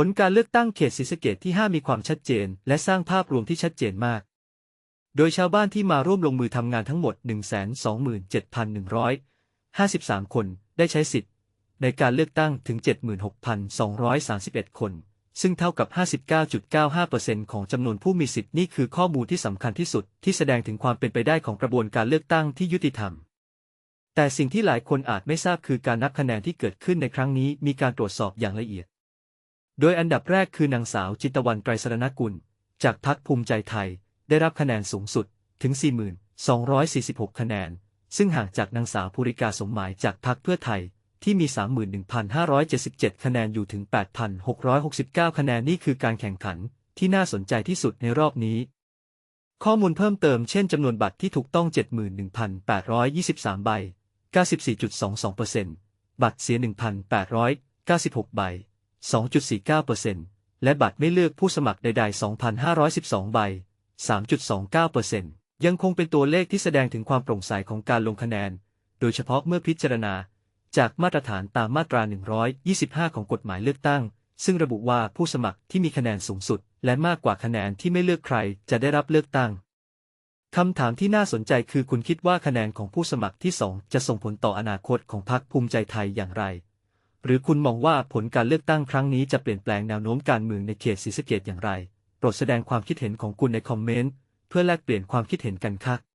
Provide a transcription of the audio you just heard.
ผลการเลือกตั้งเขตศรีสะเกดที่ 5 มีความชัดเจน และสร้างภาพรวมที่ชัดเจนมาก โดยชาวบ้านที่มาร่วมลงมือทำงานทั้งหมด 127,153 คน ได้ใช้สิทธิ์ ในการเลือกตั้งถึง 76,231 คน ซึ่งเท่ากับ 59.95%ของจำนวนผู้มีสิทธิ์นี่คือข้อมูลที่สำคัญที่สุด ที่แสดงถึงความเป็นไปได้ของกระบวนการเลือกตั้งที่ยุติธรรมแต่สิ่งที่หลายคนอาจไม่ทราบคือการนับคะแนนที่เกิดขึ้นในครั้งนี้มีการตรวจสอบอย่างละเอียด โดยอันดับแรกคือนางสาวจิตตวันไตรสรณกุล จากพรรคภูมิใจไทย ได้รับคะแนนสูงสุดถึง 4,246 คะแนน ซึ่งห่างจากนางสาวภูริกาสมหมายจากพรรคเพื่อไทยที่มี 31,577 คะแนนอยู่ถึง 8,669 คะแนนนี่คือการแข่งขันที่น่าสนใจที่สุดในรอบนี้ ข้อมูลเพิ่มเติมเช่นจำนวนบัตรที่ถูกต้อง 71,823 ใบ 94.22%บัตรเสีย 1,896 ใบ 2.49%และบัตรไม่เลือกผู้สมัครใดๆ 2,512 ใบ 3.29%ยังคงเป็นตัวเลขที่แสดงถึงความโปร่งใสของการลงคะแนน โดยเฉพาะเมื่อพิจารณา จากมาตรฐานตามมาตรา 125 ของกฎหมายเลือกตั้ง ซึ่งระบุว่าผู้สมัครที่มีคะแนนสูงสุด และมากกว่าคะแนนที่ไม่เลือกใครจะได้รับเลือกตั้งคำถามที่น่าสนใจคือคุณคิดว่าคะแนนของผู้สมัครที่สองจะส่งผลต่ออนาคตของพรรคภูมิใจไทยอย่างไร หรือคุณมองว่าผลการเลือกตั้งครั้งนี้จะเปลี่ยนแปลงแนวโน้มการเมืองในเขตศรีสะเกดอย่างไร โปรดแสดงความคิดเห็นของคุณในคอมเมนต์ เพื่อแลกเปลี่ยนความคิดเห็นกันค่ะ